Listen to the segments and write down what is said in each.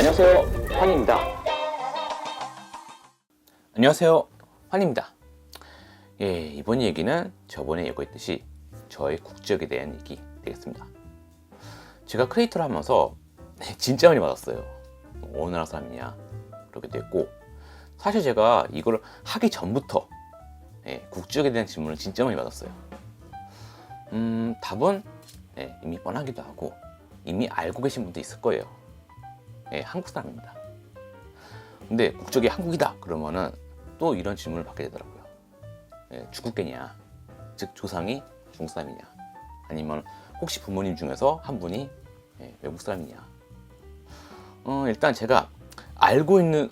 안녕하세요. 환입니다. 안녕하세요. 환입니다. 예, 이번 얘기는 저번에 예고했듯이 저의 국적에 대한 얘기 되겠습니다. 제가 크리에이터를 하면서 진짜 많이 받았어요. 뭐 어느 나라 사람이냐 그러기도 했고 사실 제가 이걸 하기 전부터 예, 국적에 대한 질문을 진짜 많이 받았어요. 음, 답은 예, 이미 뻔하기도 하고 이미 알고 계신 분도 있을 거예요. 예, 한국 사람입니다. 근데 국적이 한국이다 그러면은 또 이런 질문을 받게 되더라고요. 예, 중국계냐, 즉 조상이 중국 사람이냐, 아니면 혹시 부모님 중에서 한 분이 예, 외국 사람이냐. 어, 일단 제가 알고 있는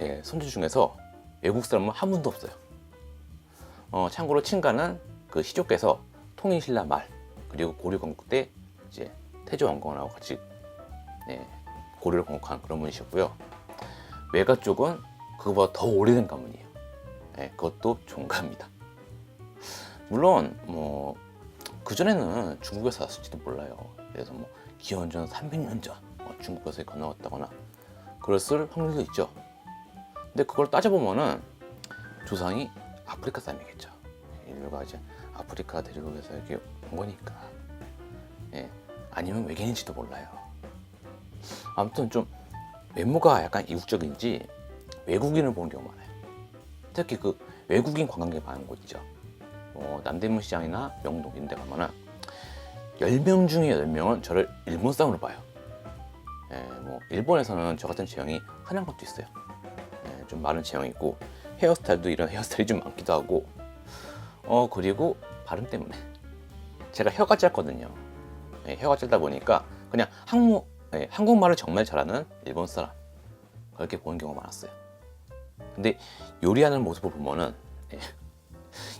예, 손주 중에서 외국 사람은 한 분도 없어요. 어, 참고로 친가는 그 시족께서 통일신라 말 그리고 고려 건국 때 이제 태조 왕건하고 같이 네, 고려를 건국한 그런 분이셨고요. 외가 쪽은 그거보다 더 오래된 가문이에요. 네, 그것도 종가입니다. 물론 뭐 그전에는 중국에서 살았을지도 몰라요. 그래서 뭐 기원전 300년 전 어, 중국에서 건너왔다거나 그랬을 확률도 있죠. 근데 그걸 따져보면은 조상이 아프리카 사람이겠죠. 인류가 이제 아프리카 대륙에서 이렇게 온 거니까. 예, 아니면 외계인인지도 몰라요. 아무튼 좀 외모가 약간 이국적인지 외국인을 보는 경우가 많아요. 특히 그 외국인 관광객 많은 곳이죠. 어, 남대문 시장이나 명동 이런 데 가면은 10명 중에 8명은 저를 일본 사람으로 봐요. 예, 뭐 일본에서는 저 같은 체형이 흔한 것도 있어요. 예, 좀 마른 체형이 있고 헤어스타일도 이런 헤어스타일이 좀 많기도 하고 어 그리고 발음 때문에 제가 혀가 짧거든요. 예, 혀가 짧다 보니까 그냥 한국 예, 한국말을 정말 잘하는 일본 사람 그렇게 보는 경우가 많았어요. 근데 요리하는 모습을 보면은 예,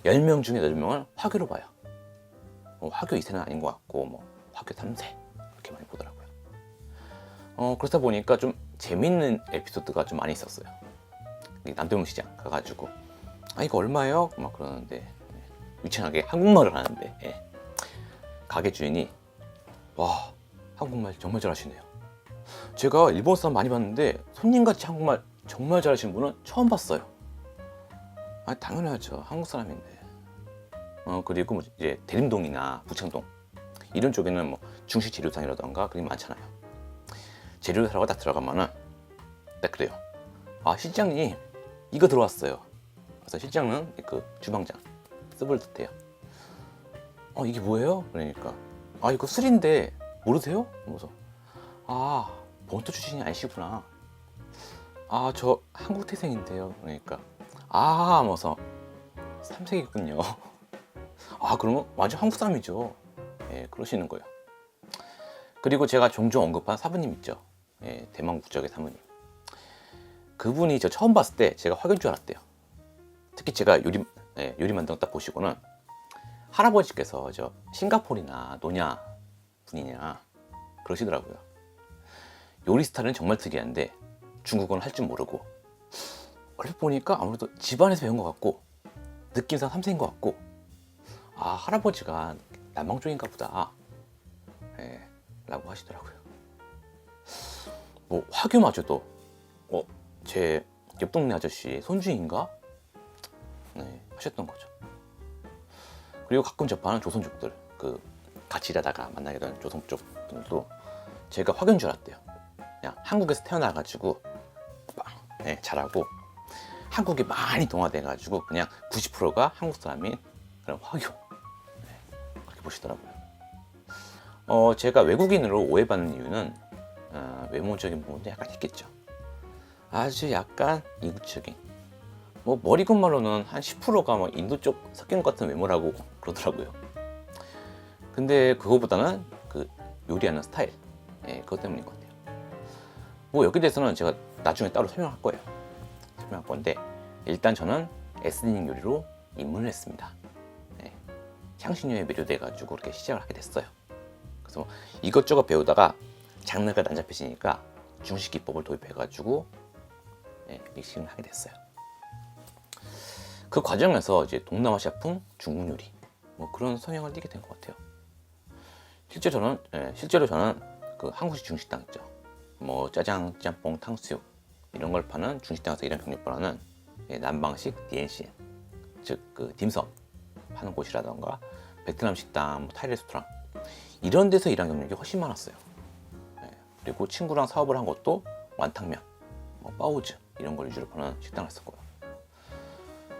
10명 중에 8명은 화교로 봐요. 뭐 화교 2세는 아닌 것 같고 뭐 화교 3세 이렇게 많이 보더라고요. 어 그렇다 보니까 좀 재밌는 에피소드가 좀 많이 있었어요. 이 남대문 시장 가가지고 아 이거 얼마예요? 막 그러는데 예, 유치하게 한국말을 하는데 예. 가게 주인이 와 한국말 정말 잘하시네요. 제가 일본 사람 많이 봤는데 손님같이 한국말 정말 잘하시는 분은 처음 봤어요. 아 당연하죠 한국 사람인데. 어 그리고 뭐 이제 대림동이나 부창동 이런 쪽에는 뭐 중식 재료상이라던가 그게 많잖아요. 재료를 사러 딱 들어가면은 딱 그래요. 아 실장님 이거 들어왔어요. 그래서 실장은 그 주방장 쓰볼 듯해요. 어 이게 뭐예요? 그러니까 아 이거 술인데 모르세요? 그래서 아 본토 출신이 아니시구나. 아 저 한국 태생인데요. 그러니까 아 하면서 삼색이군요. 아 그러면 완전 한국 사람이죠. 예 그러시는 거예요. 그리고 제가 종종 언급한 사부님 있죠. 예, 대만 국적의 사모님. 그분이 저 처음 봤을 때 제가 확인 줄 알았대요. 특히 제가 요리 예, 요리 만든 거딱 보시고는 할아버지께서 저 싱가포르나 노냐 분이냐 그러시더라고요. 요리 스타일은 정말 특이한데 중국어는 할 줄 모르고 얼핏 보니까 아무래도 집안에서 배운 것 같고 느낌상 삼세인 것 같고 아 할아버지가 남방 쪽인가 보다 예, 라고 하시더라고요. 뭐 화교마저도 어, 제 옆 동네 아저씨 손주인가? 네, 하셨던 거죠. 그리고 가끔 접하는 조선족들, 그 같이 일하다가 만나게 된 조선 쪽 분들도 제가 화교인 줄 알았대요. 그냥 한국에서 태어나가지고 막, 네, 잘하고 한국에 많이 동화돼가지고 그냥 90%가 한국 사람인 그런 화교 네, 그렇게 보시더라고요. 어, 제가 외국인으로 오해받는 이유는 어, 외모적인 부분도 약간 있겠죠. 아주 약간 이국적인 뭐 머리끝말로는 한 10%가 뭐 인도 쪽 섞인 것 같은 외모라고 그러더라고요. 근데 그거보다는 그 요리하는 스타일, 예, 그것 때문인 것 같아요. 뭐 여기 대해서는 제가 나중에 따로 설명할 거예요. 설명할 건데 일단 저는 에스닝 요리로 입문을 했습니다. 예, 향신료에 매료돼 가지고 그렇게 시작을 하게 됐어요. 그래서 뭐 이것저것 배우다가 장르가 난잡해지니까 중식 기법을 도입해 가지고 예, 믹싱을 하게 됐어요. 그 과정에서 이제 동남아시아풍 중국 요리 뭐 그런 성향을 띠게 된 것 같아요. 실제 저는 예, 실제로 저는 그 한국식 중식당 있죠. 뭐 짜장, 짬뽕, 탕수육 이런 걸 파는 중식당에서 일한 경력보다는 예, 남방식 DNC 즉그 딤섬 파는 곳이라던가 베트남 식당, 뭐 타이 레스토랑 이런 데서 일한 경력이 훨씬 많았어요. 예, 그리고 친구랑 사업을 한 것도 완탕면, 뭐 빠우즈 이런 걸 위주로 파는 식당을 했었고요.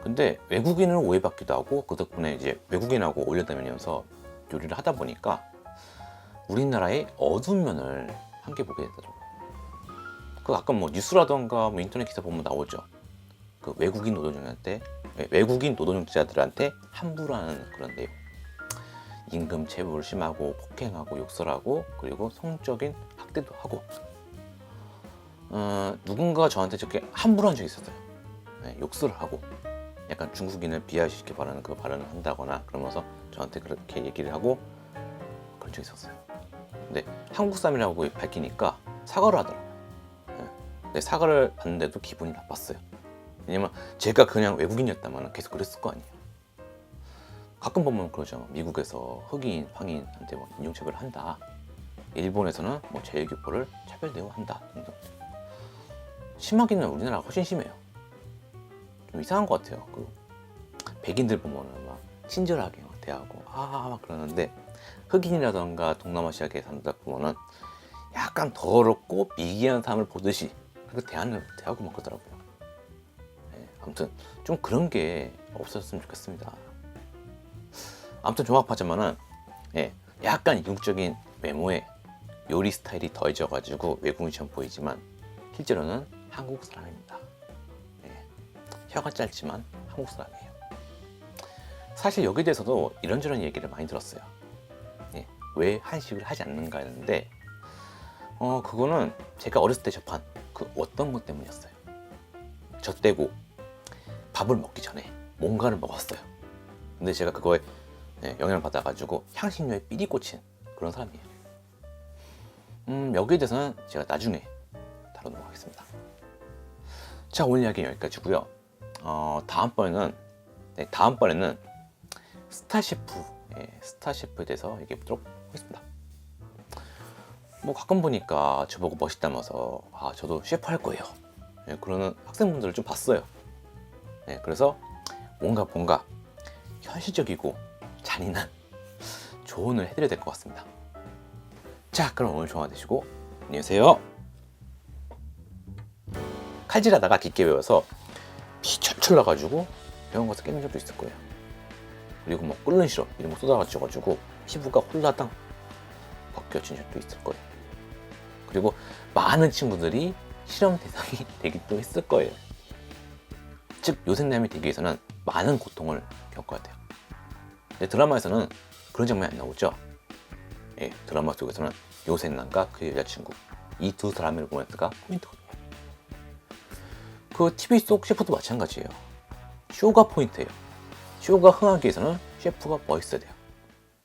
근데 외국인을 오해받기도 하고 그 덕분에 이제 외국인하고 어울렸다면서 요리를 하다 보니까 우리나라의 어두운 면을 함께 보게 되더라고요. 그 가끔 뭐 뉴스라던가 뭐 인터넷 기사 보면 나오죠. 그 외국인 노동자한테 네, 외국인 노동자들한테 함부로 하는 그런 내용. 임금 체불 심하고 폭행하고 욕설하고 그리고 성적인 학대도 하고 어, 누군가 저한테 저렇게 함부로 한 적이 있었어요. 네, 욕설을 하고 약간 중국인을 비하시게 발언 그 발언을 한다거나 그러면서 저한테 그렇게 얘기를 하고 그런 적이 있었어요. 근데 한국 사람이라고 밝히니까 사과를 하더라고요. 사과를 받는데도 기분이 나빴어요. 왜냐면 제가 그냥 외국인이었다면 계속 그랬을 거 아니에요. 가끔 보면 그러죠. 미국에서 흑인, 황인한테 뭐 인종차별을 한다. 일본에서는 뭐 제일교포를 차별 대우한다. 등등. 심하기는 우리나라가 훨씬 심해요. 좀 이상한 것 같아요. 그 백인들 보면은 막 친절하게 막 대하고 아막 그러는데 흑인이라던가 동남아시아계 사람들 보면은 약간 더럽고 미개한 사람을 보듯이 그렇게 대하는 대하고 막 그러더라고요. 네, 아무튼 좀 그런 게 없었으면 좋겠습니다. 아무튼 종합하자면은 예, 약간 이국적인 외모에 요리 스타일이 더해져가지고 외국인처럼 보이지만 실제로는 한국 사람입니다. 예, 혀가 짧지만 한국 사람이에요. 사실 여기에 대해서도 이런저런 얘기를 많이 들었어요. 예, 왜 한식을 하지 않는가 했는데 어 그거는 제가 어렸을 때 접한 그 어떤 것 때문이었어요. 저 때고 밥을 먹기 전에 뭔가를 먹었어요. 근데 제가 그거에 예, 영향을 받아가지고 향신료에 삘이 꽂힌 그런 사람이에요. 음, 여기에 대해서는 제가 나중에 다루도록 하겠습니다. 자, 오늘 이야기는 여기까지고요. 어, 다음번에는 네, 다음번에는 스타 셰프, 예, 스타 셰프에 대해서 얘기해 보도록 하겠습니다. 뭐 가끔 보니까 저보고 멋있다면서 아 저도 셰프 할 거예요. 예, 그러는 학생분들을 좀 봤어요. 네, 그래서 뭔가 뭔가 현실적이고 잔인한 조언을 해드려야 될 것 같습니다. 자, 그럼 오늘 좋아 되시고 안녕히 계세요. 칼질하다가 깊게 배워서 피 철철 나가지고 병원 가서 깨는 적도 있을 거예요. 그리고 뭐 끓는 시럽 이런 거 쏟아가지고 피부가 홀라당 벗겨진 적도 있을 거예요. 그리고 많은 친구들이 실험 대상이 되기도 했을 거예요. 즉 요생남이 되기 위해서는 많은 고통을 겪어야 돼요. 근데 드라마에서는 그런 장면이 안 나오죠. 예, 드라마 속에서는 요생남과 그 여자친구 이 두 사람을 보면서가 포인트거든요. 그 TV 속 셰프도 마찬가지예요. 쇼가 포인트예요. 쇼가 흥하기 위해서는 셰프가 멋있어야 돼요.